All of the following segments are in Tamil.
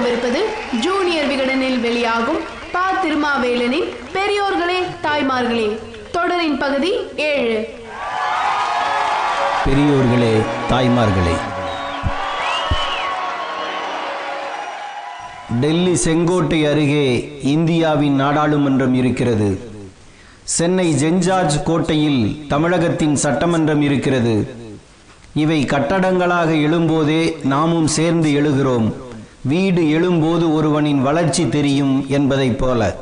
கேட்கவிருப்பது ஜூனியர் விகடனில் வெளியாகும் பா திருமாவேலனின் பெரியோர்களே தாய்மார்களே. தொடரின் பகுதி ஏழு. பெரியோர்களே தாய்மார்களே. டெல்லி செங்கோட்டை அருகே இந்தியாவின் நாடாளுமன்றம் இருக்கிறது. சென்னை ஜென்ஜார்ஜ் கோட்டையில் தமிழகத்தின் சட்டமன்றம் இருக்கிறது. இவை கட்டடங்களாக எழும்போதே நாமும் சேர்ந்து எழுகிறோம். வீடு எழும்போது ஒருவனின் வளர்ச்சி தெரியும் என்பதைப் போல.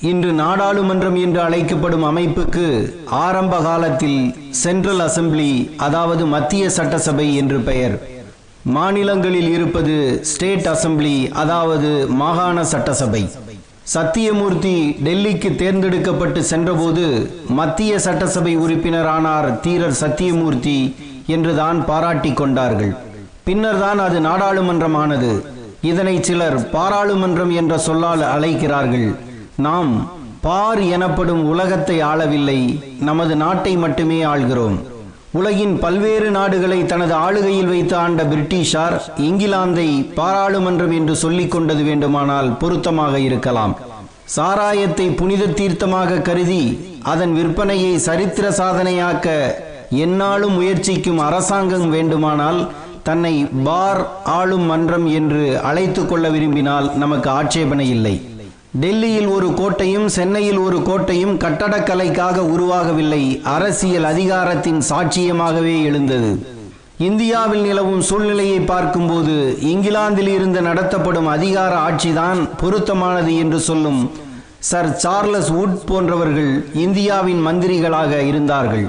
இன்று நாடாளுமன்றம் என்று அழைக்கப்படும் அமைப்புக்கு ஆரம்ப காலத்தில் சென்ட்ரல் அசெம்பிளி அதாவது மத்திய சட்டசபை என்று பெயர். மாநிலங்களில் இருப்பது ஸ்டேட் அசெம்பிளி அதாவது மாகாண சட்டசபை. சத்தியமூர்த்தி டெல்லிக்கு தேர்ந்தெடுக்கப்பட்டு சென்றபோது மத்திய சட்டசபை உறுப்பினரானார் தீரர் சத்தியமூர்த்தி என்றுதான் பாராட்டி கொண்டார்கள். பின்னர்தான் அது நாடாளுமன்றமானது. இதனை சிலர் பாராளுமன்றம் என்ற சொல்லால் அழைக்கிறார்கள். நாம் பார் எனப்படும் உலகத்தை ஆளவில்லை நமது நாட்டை மட்டுமே ஆள்கிறோம். உலகின் பல்வேறு நாடுகளை தனது ஆளுகையில் வைத்து ஆண்ட பிரிட்டிஷார் இங்கிலாந்தை பாராளுமன்றம் என்று சொல்லிக் கொண்டது வேண்டுமானால் பொருத்தமாக இருக்கலாம். சாராயத்தை புனித தீர்த்தமாக கருதி அதன் விற்பனையை சரித்திர சாதனையாக்க என்னாலும் முயற்சிக்கும் அரசாங்கம் வேண்டுமானால் தன்னை பார் ஆளும் மன்றம் என்று அழைத்து கொள்ள விரும்பினால் நமக்கு ஆட்சேபனை இல்லை. டெல்லியில் ஒரு கோட்டையும் சென்னையில் ஒரு கோட்டையும் கட்டடக்கலைக்காக உருவாகவில்லை. அரசியல் அதிகாரத்தின் சாட்சியமாகவே எழுந்தது. இந்தியாவில் நிலவும் சூழ்நிலையை பார்க்கும்போது இங்கிலாந்தில் இருந்து நடத்தப்படும் அதிகார ஆட்சிதான் பொருத்தமானது என்று சொல்லும் சர் சார்லஸ் வுட் போன்றவர்கள் இந்தியாவின் மந்திரிகளாக இருந்தார்கள்.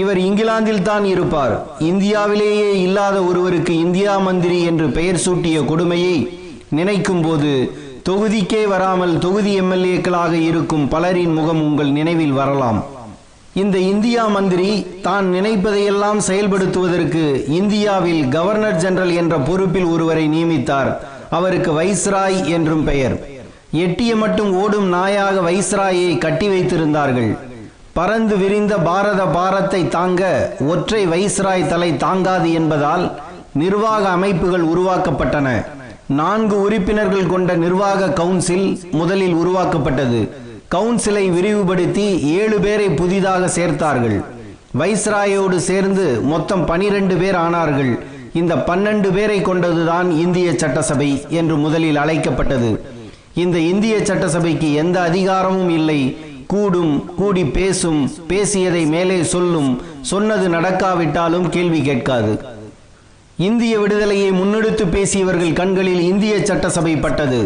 இவர் இங்கிலாந்தில் தான் இருப்பார். இந்தியாவிலேயே இல்லாத ஒருவருக்கு இந்தியா மந்திரி என்று பெயர் சூட்டிய கொடுமையை நினைக்கும் போது தொகுதிக்கே வராமல் தொகுதி எம்எல்ஏக்களாக இருக்கும் பலரின் முகம் உங்கள் நினைவில் வரலாம். இந்த இந்தியா மந்திரி தான் நினைப்பதையெல்லாம் செயல்படுத்துவதற்கு இந்தியாவில் கவர்னர் ஜெனரல் என்ற பொறுப்பில் ஒருவரை நியமித்தார். அவருக்கு வைஸ்ராய் என்றும் பெயர். எட்டிய மட்டும் ஓடும் நாயாக வைஸ்ராயை கட்டி வைத்திருந்தார்கள். பறந்து விரிந்த பாரத பாரத்தை தாங்க ஒற்றை வைஸ்ராய் தலை தாங்காது என்பதால் நிர்வாக அமைப்புகள் உருவாக்கப்பட்டன. நான்கு உறுப்பினர்கள் கொண்ட நிர்வாக கவுன்சில் முதலில் உருவாக்கப்பட்டது. கவுன்சிலை விரிவுபடுத்தி ஏழு பேரை புதிதாக சேர்த்தார்கள். வைஸ்ராயோடு சேர்ந்து மொத்தம் பனிரெண்டு பேர் ஆனார்கள். இந்த பன்னெண்டு பேரை கொண்டதுதான் இந்திய சட்டசபை என்று முதலில் அழைக்கப்பட்டது. இந்த இந்திய சட்டசபைக்கு எந்த அதிகாரமும் இல்லை. கூடும் கூடி பேசும் பேசியதை மேலே சொல்லும் சொன்னது நடக்காவிட்டாலும் கேள்வி கேட்காது. இந்திய விடுதலையை முன்னெடுத்து பேசியவர்கள் கண்களில் இந்திய சட்டசபை பட்டது.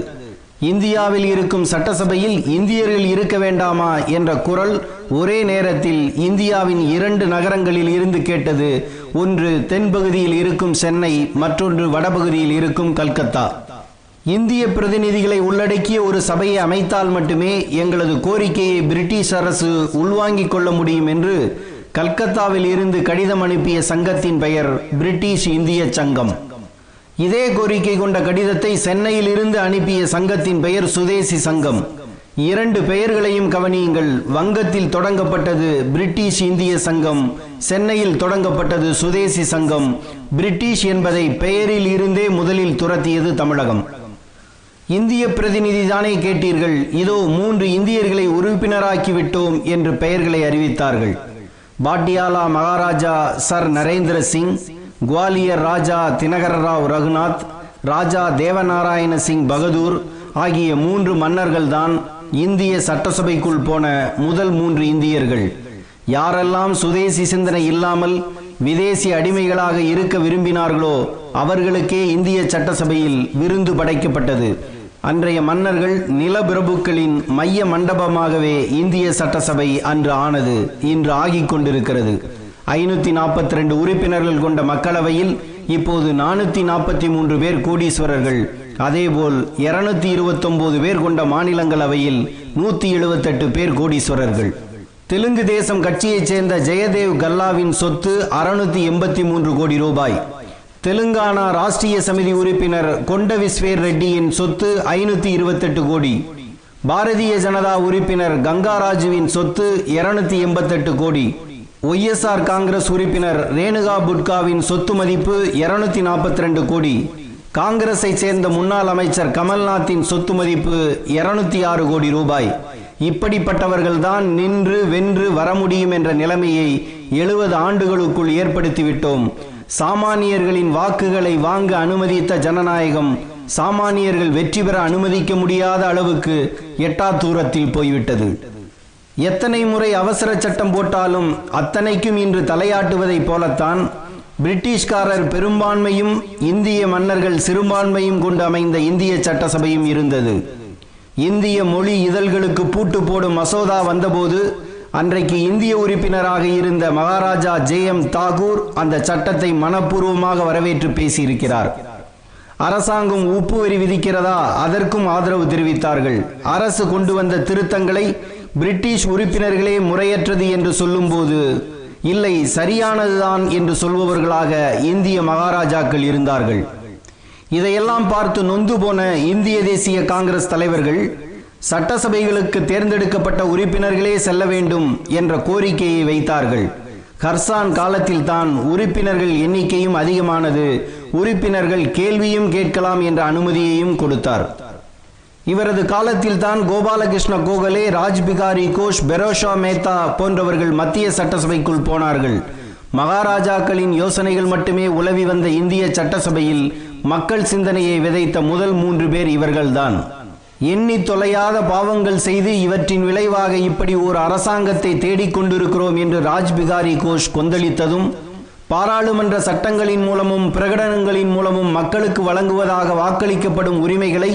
இந்தியாவில் இருக்கும் சட்டசபையில் இந்தியர்கள் இருக்க வேண்டாமா என்ற குரல் ஒரே நேரத்தில் இந்தியாவின் இரண்டு நகரங்களில் இருந்து கேட்டது. ஒன்று தென்பகுதியில் இருக்கும் சென்னை மற்றொன்று வடபகுதியில் இருக்கும் கல்கத்தா. இந்திய பிரதிநிதிகளை உள்ளடக்கிய ஒரு சபையை அமைத்தால் மட்டுமே எங்களது கோரிக்கையை பிரிட்டிஷ் அரசு உள்வாங்கிக் கொள்ள முடியும் என்று கல்கத்தாவில் இருந்து கடிதம் அனுப்பிய சங்கத்தின் பெயர் பிரிட்டிஷ் இந்திய சங்கம். இதே கோரிக்கை கொண்ட கடிதத்தை சென்னையில் இருந்து அனுப்பிய சங்கத்தின் பெயர் சுதேசி சங்கம். இரண்டு பெயர்களையும் கவனியுங்கள். வங்கத்தில் தொடங்கப்பட்டது பிரிட்டிஷ் இந்திய சங்கம் சென்னையில் தொடங்கப்பட்டது சுதேசி சங்கம். பிரிட்டிஷ் என்பதை பெயரில் இருந்தே முதலில் துரத்தியது தமிழகம். இந்திய பிரதிநிதி தானே கேட்டீர்கள்? இதோ மூன்று இந்தியர்களை உறுப்பினராக்கி விட்டோம் என்று பெயர்களை அறிவித்தார்கள். பாட்டியாலா மகாராஜா சர் நரேந்திர சிங் குவாலியர் ராஜா தினகரராவ் ரகுநாத் ராஜா தேவநாராயண சிங் பகதூர் ஆகிய மூன்று மன்னர்கள்தான் இந்திய சட்டசபைக்குள் போன முதல் மூன்று இந்தியர்கள். யாரெல்லாம் சுதேசி சிந்தனை இல்லாமல் விதேசி அடிமைகளாக இருக்க விரும்பினார்களோ அவர்களுக்கே இந்திய சட்டசபையில் விருந்து படைக்கப்பட்டது. அன்றைய மன்னர்கள் நிலப்பிரபுக்களின் மைய மண்டபமாகவே இந்திய சட்டசபை அன்று ஆனது இன்று ஆகிக் கொண்டிருக்கிறது. ஐநூத்தி நாற்பத்தி ரெண்டு உறுப்பினர்கள் கொண்ட மக்களவையில் இப்போது நானூத்தி நாற்பத்தி மூன்று பேர் கோடீஸ்வரர்கள். அதேபோல் இருநூத்தி இருபத்தொன்பது பேர் கொண்ட மாநிலங்களவையில் நூத்தி எழுபத்தெட்டு பேர் கோடீஸ்வரர்கள். தெலுங்கு தேசம் கட்சியைச் சேர்ந்த ஜெயதேவ் கல்லாவின் சொத்து அறுநூத்தி எண்பத்தி மூன்று கோடி ரூபாய். தெலுங்கானா ராஷ்டிரிய சமிதி உறுப்பினர் கொண்ட விஸ்வேர் ரெட்டியின் சொத்து ஐநூத்தி இருபத்தெட்டு கோடி. பாரதிய ஜனதா உறுப்பினர் கங்காராஜுவின் சொத்து இருநூத்தி எண்பத்தெட்டு கோடி. ஒய்எஸ்ஆர் காங்கிரஸ் உறுப்பினர் ரேணுகா புட்காவின் சொத்து மதிப்பு இருநூத்தி நாற்பத்தி ரெண்டு கோடி. காங்கிரஸை சேர்ந்த முன்னாள் அமைச்சர் கமல்நாத்தின் சொத்து மதிப்பு இருநூத்தி ஆறு கோடி ரூபாய். இப்படிப்பட்டவர்கள்தான் நின்று வென்று வர முடியும் என்ற நிலைமையை எழுபது ஆண்டுகளுக்குள் ஏற்படுத்திவிட்டோம். சாமானியர்களின் வாக்குகளை வாங்க அனுமதித்த ஜனநாயகம் சாமானியர்கள் வெற்றி பெற அனுமதிக்க முடியாத அளவுக்கு எட்டா தூரத்தில் போய்விட்டது. எத்தனை முறை அவசர சட்டம் போட்டாலும் அத்தனைக்கும் இன்று தலையாட்டுவதைப் போலத்தான் பிரிட்டிஷ்காரர் பெரும்பான்மையும் இந்திய மன்னர்கள் சிறுபான்மையும் கொண்டு அமைந்த இந்திய சட்டசபையும் இருந்தது. இந்திய மொழி இதழ்களுக்கு பூட்டு போடும் மசோதா வந்தபோது அன்றைக்கு இந்திய உறுப்பினராக இருந்த மகாராஜா ஜே எம் தாகூர் அந்த சட்டத்தை மனப்பூர்வமாக வரவேற்று பேசியிருக்கிறார். அரசாங்கம் உப்பு வரி விதிக்கிறதா? அதற்கும் ஆதரவு தெரிவித்தார்கள். அரசு கொண்டு வந்த திருத்தங்களை பிரிட்டிஷ் உறுப்பினர்களே முறையற்றது என்று சொல்லும்போது இல்லை சரியானதுதான் என்று சொல்பவர்களாக இந்திய மகாராஜாக்கள் இருந்தார்கள். இதையெல்லாம் பார்த்து நொந்து போன இந்திய தேசிய காங்கிரஸ் தலைவர்கள் சட்டசபைகளுக்கு தேர்ந்தெடுக்கப்பட்ட உறுப்பினர்களே செல்ல வேண்டும் என்ற கோரிக்கையை வைத்தார்கள். கர்சான் காலத்தில் தான் உறுப்பினர்கள் எண்ணிக்கையும் அதிகமானது உறுப்பினர்கள் கேள்வியும் கேட்கலாம் என்ற அனுமதியையும் கொடுத்தார். இவரது காலத்தில் தான் கோபாலகிருஷ்ண கோகலே ராஜ்பிகாரி கோஷ் பெரோஷா மேத்தா போன்றவர்கள் மத்திய சட்டசபைக்குள் போனார்கள். மகாராஜாக்களின் யோசனைகள் மட்டுமே உலவி வந்த இந்திய சட்டசபையில் மக்கள் சிந்தனையை விதைத்த முதல் மூன்று பேர் இவர்கள்தான். எண்ணி தொலையாத பாவங்கள் செய்து இவற்றின் விளைவாக இப்படி ஒரு அரசாங்கத்தை தேடிக்கொண்டிருக்கிறோம் என்று ராஜ்பிகாரி கோஷ் கொந்தளித்ததும் பாராளுமன்ற சட்டங்களின் மூலமும் பிரகடனங்களின் மூலமும் மக்களுக்கு வழங்குவதாக வாக்களிக்கப்படும் உரிமைகளை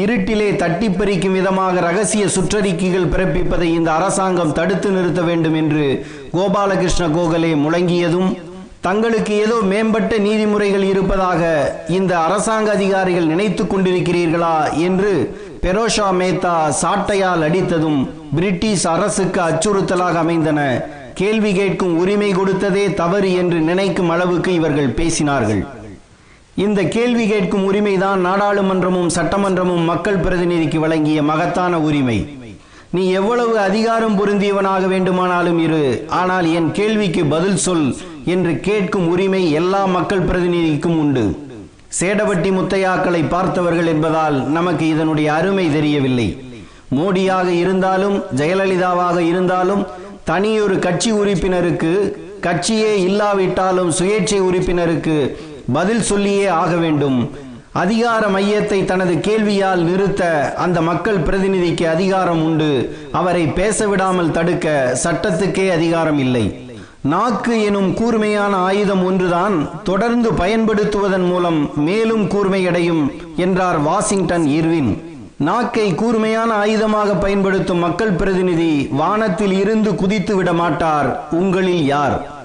இருட்டிலே தட்டி பறிக்கும் விதமாக ரகசிய சுற்றறிக்கைகள் பிறப்பிப்பதை இந்த அரசாங்கம் தடுத்து நிறுத்த வேண்டும் என்று கோபாலகிருஷ்ண கோகலே முழங்கியதும் தங்களுக்கு ஏதோ மேம்பட்ட நீதிமுறைகள் இருப்பதாக இந்த அரசாங்க அதிகாரிகள் நினைத்து கொண்டிருக்கிறீர்களா என்று பெரோஷா மேத்தா சாட்டையால் அடித்ததும் பிரிட்டிஷ் அரசுக்கு அச்சுறுத்தலாக அமைந்தன. கேள்வி கேட்கும் உரிமை கொடுத்ததே தவறு என்று நினைக்கும் அளவுக்கு இவர்கள் பேசினார்கள். இந்த கேள்வி கேட்கும் உரிமைதான் நாடாளுமன்றமும் சட்டமன்றமும் மக்கள் பிரதிநிதிக்கு வழங்கிய மகத்தான உரிமை. நீ எவ்வளவு அதிகாரம் பொருந்தியவனாக வேண்டுமானாலும் இரு. ஆனால் என் கேள்விக்கு பதில் சொல் என்று கேட்கும் உரிமை எல்லா மக்கள் பிரதிநிதிக்கும் உண்டு. சேடவட்டி முத்தையாக்களை பார்த்தவர்கள் என்பதால் நமக்கு இதனுடைய அருமை தெரியவில்லை. மோடியாக இருந்தாலும் ஜெயலலிதாவாக இருந்தாலும் தனியொரு கட்சி உறுப்பினருக்கு கட்சியே இல்லாவிட்டாலும் சுயேட்சை உறுப்பினருக்கு பதில் சொல்லியே ஆக வேண்டும். அதிகார மையத்தை தனது கேள்வியால் நிறுத்த அந்த மக்கள் பிரதிநிதிக்கு அதிகாரம் உண்டு. அவரை பேசவிடாமல் தடுக்க சட்டத்துக்கே அதிகாரம் இல்லை. நாக்கு எனும் கூர்மையான ஆயுதம் ஒன்றுதான் தொடர்ந்து பயன்படுத்துவதன் மூலம் மேலும் கூர்மையடையும் என்றார் வாஷிங்டன் இர்வின். நாக்கை கூர்மையான ஆயுதமாக பயன்படுத்தும் மக்கள் பிரதிநிதி வானத்தில் இருந்து குதித்து விட மாட்டார் உங்களில் யார்?